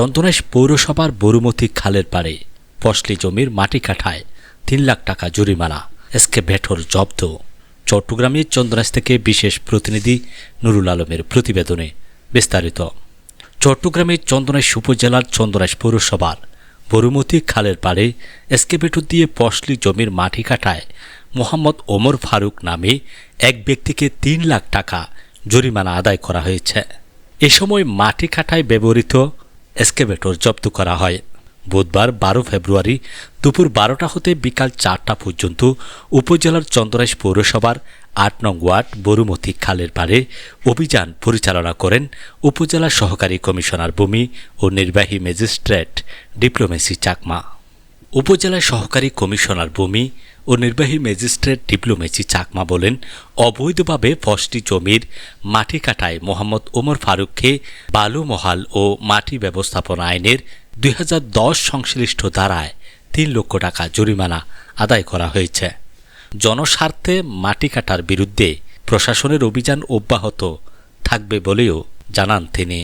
চন্দনেশ পৌরসভার বরুমতি খালের পাড়ে ফসলি জমির মাটি কাঠায় তিন লাখ টাকা জরিমানা এসকে ভেটর জব্দ। চট্টগ্রামের চন্দনাশ থেকে বিশেষ প্রতিনিধি নুরুল আলমের প্রতিবেদনে বিস্তারিত। চট্টগ্রামের চন্দনাইশ উপজেলার চন্দনাইশ পৌরসভার বরুমতি খালের পাড়ে এসকেভেটর দিয়ে পশলি জমির মাটি কাটায় মোহাম্মদ ওমর ফারুক নামে এক ব্যক্তিকে তিন লাখ টাকা জরিমানা আদায় করা হয়েছে। এ সময় মাটি কাটায় ব্যবহৃত এসকেভেটর জব্দ করা হয়। বুধবার বারো ফেব্রুয়ারি দুপুর বারোটা হতে বিকাল চারটা পর্যন্ত উপজেলার চন্দ্রাইশ পৌরসভার আট নং ওয়ার্ড বরুমতি খালের পাড়ে অভিযান পরিচালনা করেন উপজেলা সহকারী কমিশনার ভূমি ও নির্বাহী ম্যাজিস্ট্রেট ডিপ্লোমেসি চাকমা। উপজেলা সহকারী কমিশনার ভূমি ও নির্বাহী ম্যাজিস্ট্রেট ডিপ্লোমেসি চাকমা বলেন, অবৈধভাবে ফসটি জমির মাটি কাটায় মোহাম্মদ ওমর ফারুককে বালু মহাল ও মাটি ব্যবস্থাপনা আইনের দুই হাজার দশ সংশ্লিষ্ট ধারায় তিন লক্ষ টাকা জরিমানা আদায় করা হয়েছে। জনস্বার্থে মাটি কাটার বিরুদ্ধে প্রশাসনের অভিযান অব্যাহত থাকবে বলেও জানান তিনি।